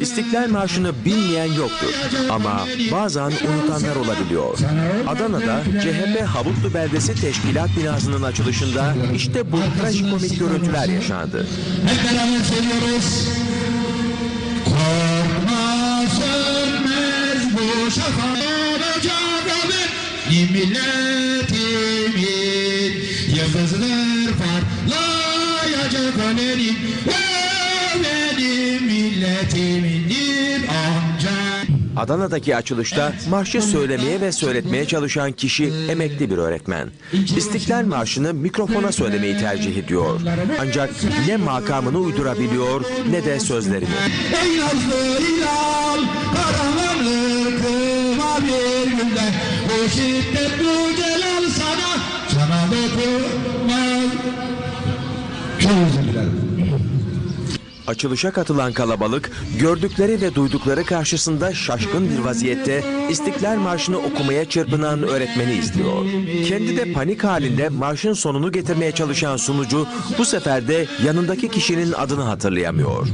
İstiklal Marşı'nı bilmeyen yoktur ama bazen unutanlar olabiliyor. Adana'da CHP Havutlu Beldesi Teşkilat Binası'nın açılışında işte bu trajikomik görüntüler yaşandı. Hep beraber söylüyoruz. Korkma sönmez bu şafak ocağımın milletimin yıldızlar parlayacak ölerim o benim milletimindir ancak Adana'daki açılışta marşı söylemeye ve söyletmeye çalışan kişi emekli bir öğretmen. İstiklal Marşı'nı mikrofona söylemeyi tercih ediyor. Ancak ne makamını uydurabiliyor ne de sözlerini. Ey nazlı hilal karanlık kıma bir günde. Bu şiddet bu celal sana Sana dokunmaz. Çok özür dilerim Açılışa katılan kalabalık gördükleri ve duydukları karşısında şaşkın bir vaziyette İstiklal Marşı'nı okumaya çırpınan öğretmeni izliyor. Kendi de panik halinde marşın sonunu getirmeye çalışan sunucu bu sefer de yanındaki kişinin adını hatırlayamıyor.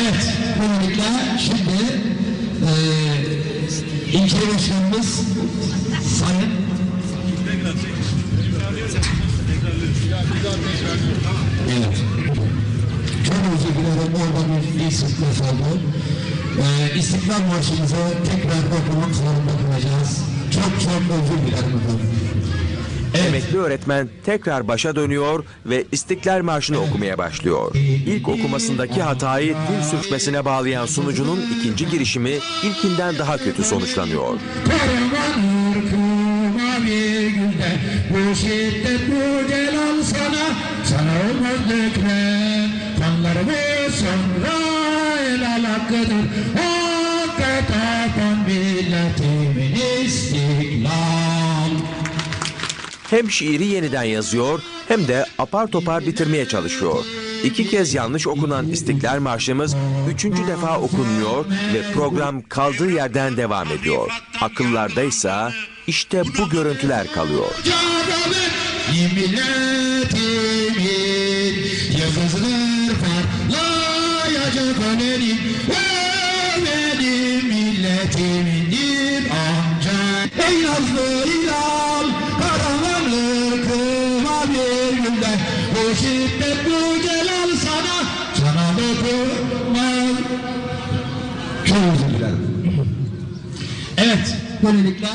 Evet böylelikle şimdi eee ilçe başkanımız Sayın eksiklik oldu. Ee, İstiklal Marşımızı tekrar okumak zorunda kalacağız. Çok çok özür dilerim efendim. Emekli öğretmen tekrar başa dönüyor ve İstiklal Marşı'nı okumaya başlıyor. İlk okumasındaki hatayı dil sürçmesine bağlayan sunucunun ikinci girişimi ilkinden daha kötü sonuçlanıyor. Bu şiddet bu celal sana Sana olmaz dökmen Kanlarımı sonra hakkıdır Hakka tapan milletimin istiklal Hem şiiri yeniden yazıyor hem de apar topar bitirmeye çalışıyor. İki kez yanlış okunan İstiklal Marşımız üçüncü defa okunmuyor ve program kaldığı yerden devam ediyor. Akıllardaysa işte bu görüntüler kalıyor. Milletimin benim milletimindir ancak Ey nazlı hilal karanlık kıma bir günde. Bu şiddet bu celal sana Sana dokunmaz Çok özür dilerim. Evet. Böylelikle